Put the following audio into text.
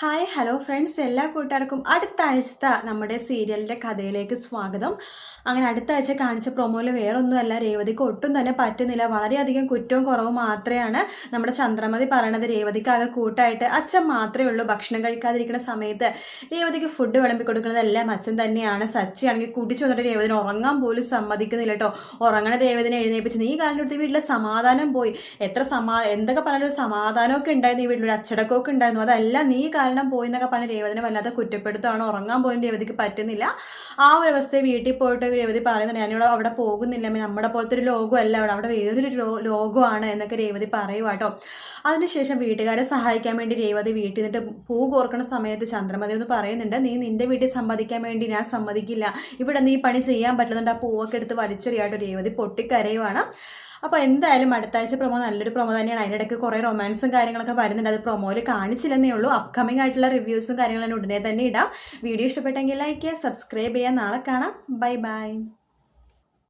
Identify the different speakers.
Speaker 1: Hi hello friends എല്ലാ കൂട്ടുകാർക്കും അടുത്ത ആഴ്ചത്തെ നമ്മുടെ സീരിയലിന്റെ കഥയിലേക്ക് സ്വാഗതം. അങ്ങനെ അടുത്ത ആഴ്ച കാണിച്ച പ്രൊമോയിൽ വേറൊന്നുമല്ല. രേവതിക്ക് ഒട്ടും തന്നെ പറ്റുന്നില്ല. വളരെയധികം കുറ്റവും കുറവും മാത്രമാണ് നമ്മുടെ ചന്ദ്രമതി പറയണത്. രേവതിക്കാകെ കൂട്ടായിട്ട് അച്ഛൻ മാത്രമേ ഉള്ളൂ. ഭക്ഷണം കഴിക്കാതിരിക്കുന്ന സമയത്ത് രേവതിക്ക് ഫുഡ് വിളമ്പി കൊടുക്കുന്നതെല്ലാം അച്ഛൻ തന്നെയാണ്. സച്ചിയാണെങ്കിൽ കുടിച്ചു വന്നിട്ട് രേവതിന് ഉറങ്ങാൻ പോലും സമ്മതിക്കുന്നില്ല കേട്ടോ. ഉറങ്ങണ രേവതിനെ എഴുന്നേപ്പിച്ച് നീ കാരണം എടുത്ത് വീട്ടിലെ സമാധാനം പോയി. എത്ര സമാ എന്തൊക്കെ പറഞ്ഞൊരു സമാധാനമൊക്കെ ഉണ്ടായിരുന്നു. ഈ വീട്ടിലൊരു അച്ചടക്കമൊക്കെ ഉണ്ടായിരുന്നു. അതെല്ലാം നീ പോയി എന്നൊക്കെ പറഞ്ഞ് രേവതിനെ വല്ലാതെ കുറ്റപ്പെടുത്തുകയാണ് ഉറങ്ങാൻ പോലും രേവതിക്ക് പറ്റുന്നില്ല. ആ ഒരു അവസ്ഥയെ വീട്ടിൽ പോയിട്ട് രേവതി പറയുന്നത് ഞാനിവിടെ അവിടെ പോകുന്നില്ല നമ്മുടെ പോലത്തെ ഒരു ലോകമല്ല അവിടെ. അവിടെ വേറൊരു ലോകമാണ് എന്നൊക്കെ രേവതി പറയുക കേട്ടോ അതിനുശേഷം വീട്ടുകാരെ സഹായിക്കാൻ വേണ്ടി രേവതി വീട്ടിൽ നിന്നിട്ട് പൂ കോർക്കുന്ന സമയത്ത് ചന്ദ്രമതി ഒന്ന് പറയുന്നുണ്ട് നീ നിന്റെ വീട്ടിൽ സമ്മതിക്കാൻ വേണ്ടി ഞാൻ സമ്മതിക്കില്ല. ഇവിടെ നീ പണി ചെയ്യാൻ പറ്റുന്നുണ്ട് ആ പൂവൊക്കെ എടുത്ത് വലിച്ചെറിയാട്ടോ രേവതി പൊട്ടിക്കരയുവാണ്. അപ്പോൾ എന്തായാലും അടുത്ത ആഴ്ച പ്രൊമോ നല്ലൊരു പ്രൊമോ തന്നെയാണ്. അതിന്റെ ഇടയ്ക്ക് കുറേ റൊമാൻസും കാര്യങ്ങളൊക്കെ വരുന്നുണ്ട്. അത് പ്രൊമോയിൽ കാണിച്ചില്ലെന്നേ ഉള്ളൂ. അപ്കമിംഗ് ആയിട്ടുള്ള റിവ്യൂസും കാര്യങ്ങളും ഉടനെ തന്നെ ഇടാം. വീഡിയോ ഇഷ്ടപ്പെട്ടെങ്കിൽ ലൈക്ക് ചെയ്യുക സബ്സ്ക്രൈബ് ചെയ്യുക. നാളെ കാണാം. Bye bye